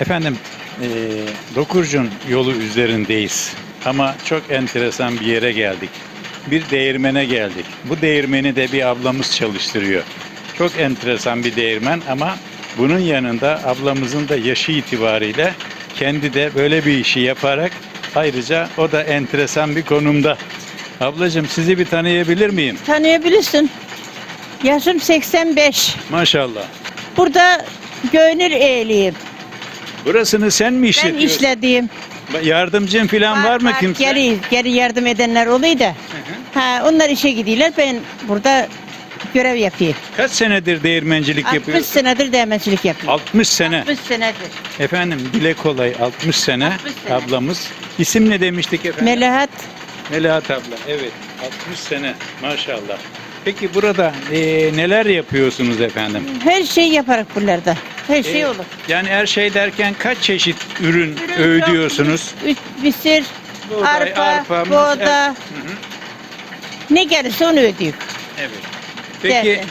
Efendim, eee Dokurcun yolu üzerindeyiz. Ama çok enteresan bir yere geldik. Bir değirmene geldik. Bu değirmeni de bir ablamız çalıştırıyor. Çok enteresan bir değirmen ama bunun yanında ablamızın da yaşı itibariyle kendi de böyle bir işi yaparak ayrıca o da enteresan bir konumda. Ablacığım sizi bir tanıyabilir miyim? Tanıyabilirsin. Yaşım 85. Maşallah. Burada gönül eğliyim. Burasını sen mi Ben işletiyorsun? işlediğim. Yardımcın falan var, mı kimse? Geri, geri yardım edenler oluyor da. Ha, onlar işe gidiyorlar. Ben burada görev yapayım. Kaç senedir değirmencilik 60 yapıyorsun? senedir değirmencilik yapıyorum. 60 sene. 60 senedir. Efendim dile kolay 60 sene, 60 sene. ablamız. İsim ne demiştik efendim? Melahat Melahat abla. Evet 60 sene maşallah. Peki burada eee, neler yapıyorsunuz efendim? her şey yaparak buralarda. Her şey Ee, olur. Yani her şey derken kaç çeşit ürün, Ürün öğütüyorsunuz? çok. Üç, mısır, Buğday, arpa, arpa, muz, buğda. Ne gelirse onu ödüyor. Evet. Peki Derken.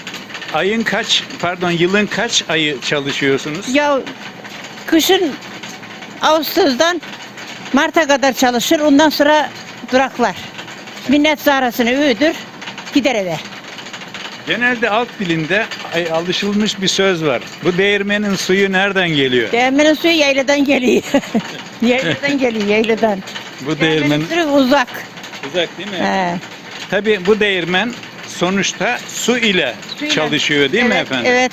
ayın kaç, pardon yılın kaç ayı çalışıyorsunuz? Ya kışın Ağustos'dan Mart'a kadar çalışır. Ondan sonra duraklar. Minnet zarasını ödür. Gider eve. Genelde alt dilinde ay, alışılmış bir söz var. Bu değirmenin suyu nereden geliyor? Değirmenin suyu yayladan geliyor. yayladan geliyor yayladan. Bu değirmen Değirmenin suyu uzak. uzak değil mi? He. Tabii bu değirmen sonuçta su ile Suyla. çalışıyor değil mi Evet, efendim? Evet.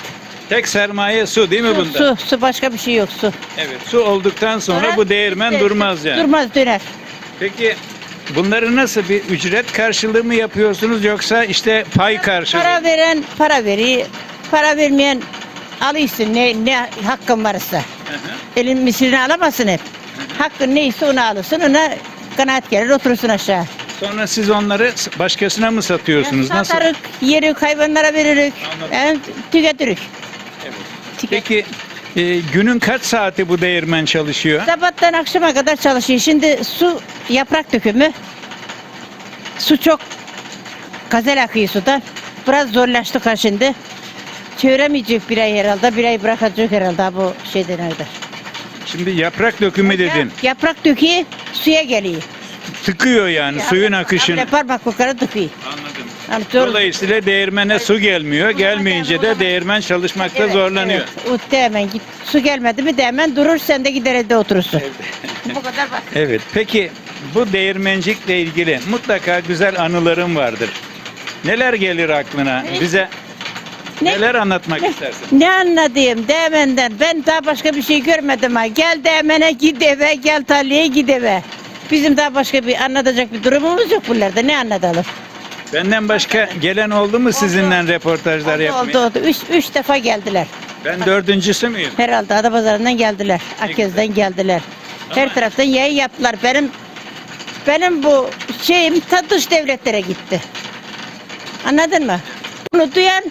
Tek sermaye su değil mi Su, bunda? su, su başka bir şey yok su. Evet. Su olduktan sonra Sonra bu değirmen durmaz yani. Durmaz döner. Peki bunları nasıl bir ücret karşılığı mı yapıyorsunuz yoksa işte pay karşılığı? Para veren para veriyor. Para vermeyen alıyorsun ne, ne hakkın varsa. Elin misilini alamazsın hep. Hakkın neyse onu alırsın ona kanaat gelir oturursun aşağı. Sonra siz onları başkasına mı satıyorsunuz? Nasıl? Satarık, yerik, hayvanlara veririk. Anladım. Yani tüketirik. Peki e, günün kaç saati bu değirmen çalışıyor? Sabahtan akşama kadar çalışıyor. Şimdi su yaprak dökümü. Su çok gazel akıyor sudan. Biraz zorlaştık ha şimdi. Çeviremeyecek bir ay herhalde. Bir ay bırakacak herhalde bu şeyden öyle. Şimdi yaprak dökümü dedin. Yaprak döküyor, suya geliyor. Tıkıyor yani suyun akışını. Parmak yukarı döküyor. Anladım. Yani zor- Dolayısıyla değirmene su gelmiyor. Gelmeyince de değirmen çalışmakta zorlanıyor. Evet. O hemen git. Su gelmedi mi de hemen durur sen de gider evde oturursun. Bu kadar bak. Evet. Peki bu değirmencilikle ilgili mutlaka güzel anılarım vardır. Neler gelir aklına? Bize Ne? neler anlatmak istersin? Ne anladığım değmenden ben daha başka bir şey görmedim ha. Gel değmene git eve gel tarlaya git eve. Bizim daha başka bir anlatacak bir durumumuz yok buralarda ne anlatalım. Benden başka gelen oldu mu sizinle röportajlar Oldu yapmaya? oldu oldu. Üç, üç defa geldiler. Ben dördüncüsü müyüm? Herhalde Adapazarı'ndan geldiler. Ne Akyaz'dan geldiler. Her taraftan yayın yaptılar. Benim benim bu şeyim ta dış devletlere gitti. Anladın mı? Bunu duyan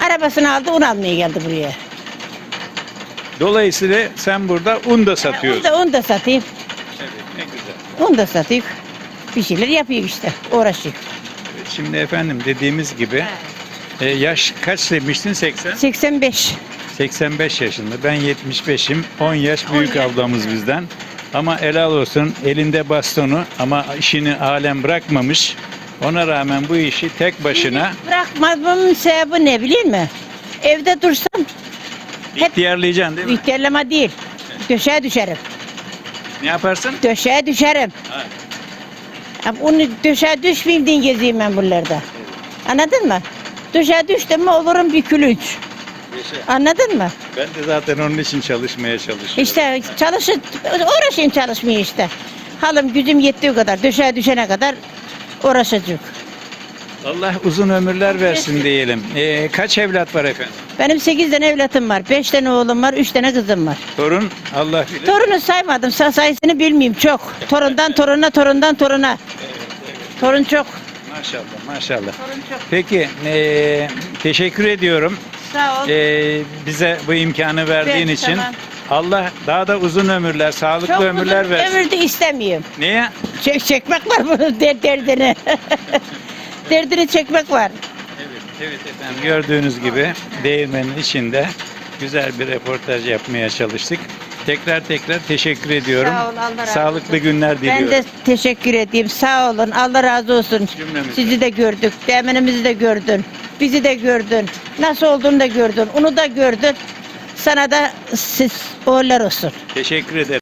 arabasını aldı un almaya geldi buraya. Dolayısıyla sen burada un da satıyorsun. Onu da, onu da satayım. Evet, ne güzel. Onu da satayım. Bir şeyler yapayım işte. Uğraşayım. Evet, Şimdi efendim dediğimiz gibi e, yaş kaç demiştin? 80? 85. 85 yaşında. Ben 75'im. 10 yaş büyük yaş. ablamız bizden. Ama helal olsun elinde bastonu ama işini alem bırakmamış. Ona rağmen bu işi tek başına Bırakmamın sebebi ne biliyor musun? Evde dursam hep ihtiyarlayacaksın değil mi? ihtiyarlama değil. Döşeğe düşerim. Ne yaparsın? Döşeğe düşerim. Ha. Onu döşeğe düşmeyeyim gezeyim ben buralarda. Anladın mı? Döşeğe düştüm mü olurum bir külünç. Anladın mı? Ben de zaten onun için çalışmaya çalışıyorum. İşte çalışın, uğraşayım çalışmaya işte. Halım gücüm yettiği kadar, döşeğe düşene kadar uğraşacak. Allah uzun ömürler versin diyelim. Ee, kaç evlat var efendim? Benim sekiz tane evlatım var, beş tane oğlum var, üç tane kızım var. Torun Allah bilir. Torunu saymadım, sa- sayısını bilmeyeyim çok. Torundan toruna, torundan toruna. Torun çok. Maşallah maşallah. Torun çok. Peki ee, teşekkür ediyorum. Sağ ol. Ee, bize bu imkanı verdiğin Evet, için. tamam. Allah daha da uzun ömürler, sağlıklı çok ömürler uzun versin. ömür de istemiyorum. Niye? Çek, çekmek var bunun der, derdini. derdini çekmek var. Evet, efendim. Gördüğünüz gibi değirmenin içinde güzel bir reportaj yapmaya çalıştık. Tekrar tekrar teşekkür ediyorum. Sağ ol, Allah razı Sağlıklı olsun. günler diliyorum. Ben de teşekkür edeyim. Sağ olun. Allah razı olsun. Cümlemize. Sizi de gördük. Teminimizi de gördün. Bizi de gördün. Nasıl olduğunu da gördün. Onu da gördün. Sana da siz oğullar olsun. Teşekkür ederim.